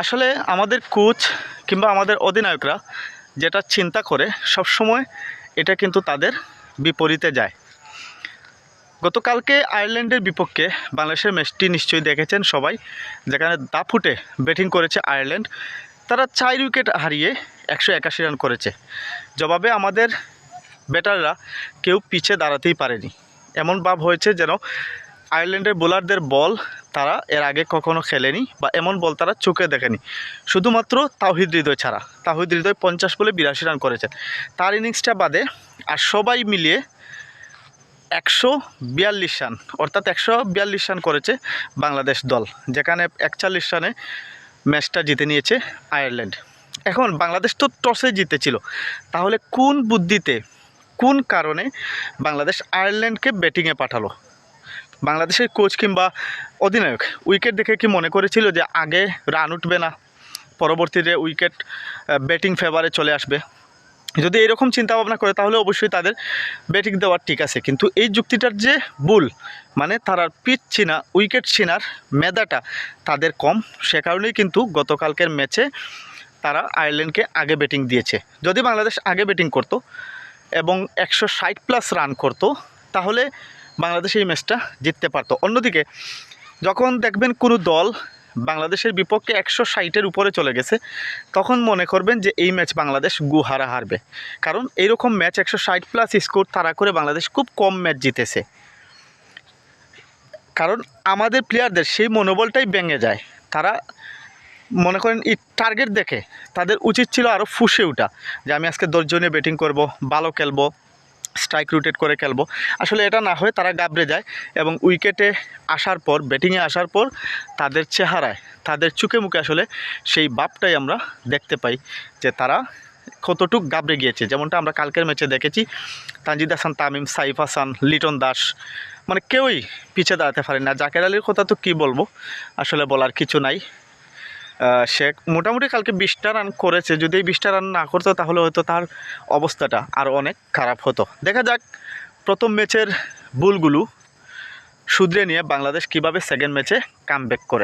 আসলে আমাদের কোচ কিংবা আমাদের অধিনায়করা যেটা চিন্তা করে সব সময় এটা কিন্তু তাদের বিপরীতে যায়। গতকালকে আয়ারল্যান্ডের বিপক্ষে বাংলাদেশের ম্যাচটি নিশ্চয়ই দেখেছেন সবাই, যেখানে দাপুটে ব্যাটিং করেছে আয়ারল্যান্ড। তারা চার উইকেট হারিয়ে একশো একাশি রান করেছে। জবাবে আমাদের ব্যাটাররা কেউ পিছে দাঁড়াতেই পারেনি। এমন ভাব হয়েছে যেন আয়ারল্যান্ডের বোলারদের বল তারা এর আগে কখনো খেলেনি বা এমন বল তারা চোখে দেখেনি। শুধুমাত্র তাহিদ হৃদয় ছাড়া। তাহিদ হৃদয় পঞ্চাশ বলে বিরাশি রান করেছে। তার ইনিংসটা বাদে আর সবাই মিলিয়ে একশো বিয়াল্লিশ রান, অর্থাৎ একশো বিয়াল্লিশ রান করেছে বাংলাদেশ দল, যেখানে একচল্লিশ রানে ম্যাচটা জিতে নিয়েছে আয়ারল্যান্ড। এখন বাংলাদেশ তো টসে জিতেছিল। তাহলে কোন বুদ্ধিতে, কোন কারণে বাংলাদেশ আয়ারল্যান্ডকে ব্যাটিংয়ে পাঠালো? বাংলাদেশের কোচ কিংবা অধিনায়ক, উইকেট দেখে কি মনে করেছিল যে আগে রান উঠবে না, পরবর্তীতে উইকেট ব্যাটিং ফেভারে চলে আসবে? যদি এরকম চিন্তা ভাবনা করে, তাহলে অবশ্যই তাদের ব্যাটিং দেওয়ার ঠিক আছে। কিন্তু এই যুক্তিটার যে ভুল মানে তারা পিচ চিনা, উইকেট চিনার মেধাটা তাদের কম। সে কারণেই কিন্তু গতকালকের ম্যাচে তারা আয়ারল্যান্ডকে আগে ব্যাটিং দিয়েছে। যদি বাংলাদেশ আগে ব্যাটিং করতো এবং একশো ষাট প্লাস রান করতো, তাহলে বাংলাদেশ এই ম্যাচটা জিততে পারতো। অন্যদিকে, যখন দেখবেন কোনো দল বাংলাদেশের বিপক্ষে একশো ষাটের উপরে চলে গেছে, তখন মনে করবেন যে এই ম্যাচ বাংলাদেশ গুহারা হারবে। কারণ এইরকম ম্যাচ একশো ষাট প্লাস স্কোর তারা করে বাংলাদেশ খুব কম ম্যাচ জিতেছে। কারণ আমাদের প্লেয়ারদের সেই মনোবলটাই ভেঙে যায়। তারা মনে করেন এই টার্গেট দেখে তাদের উচিত ছিল আরও ফুসে ওঠা। যে আমি আজকে দশজনে ব্যাটিং করব, ভালো খেলব স্ট্রাইক রুটেট করে খেলব। আসলে এটা না হয়ে তারা গাবড়ে যায় এবং উইকেটে আসার পর ব্যাটিংয়ে আসার পর তাদের চেহারায়, তাদের চুকে মুখে আসলে সেই বাপটাই আমরা দেখতে পাই যে তারা কতটুক গাবড়ে গিয়েছে। যেমনটা আমরা কালকের ম্যাচে দেখেছি, তানজিদ হাসান, তামিম, সাইফ হাসান, লিটন দাস মানে কেউই পিছিয়ে দাঁড়াতে পারে না জাকের আলীর কথা তো কী বলব? আসলে বলার কিছু নাই। সে মোটামুটি কালকে বিশটা রান করেছে। যদি এই বিশটা রান না করতো, তাহলে হয়তো তার অবস্থাটা আর অনেক খারাপ হতো। দেখা যাক প্রথম ম্যাচের ভুলগুলো শুধরে নিয়ে বাংলাদেশ কীভাবে সেকেন্ড ম্যাচে কামব্যাক করে।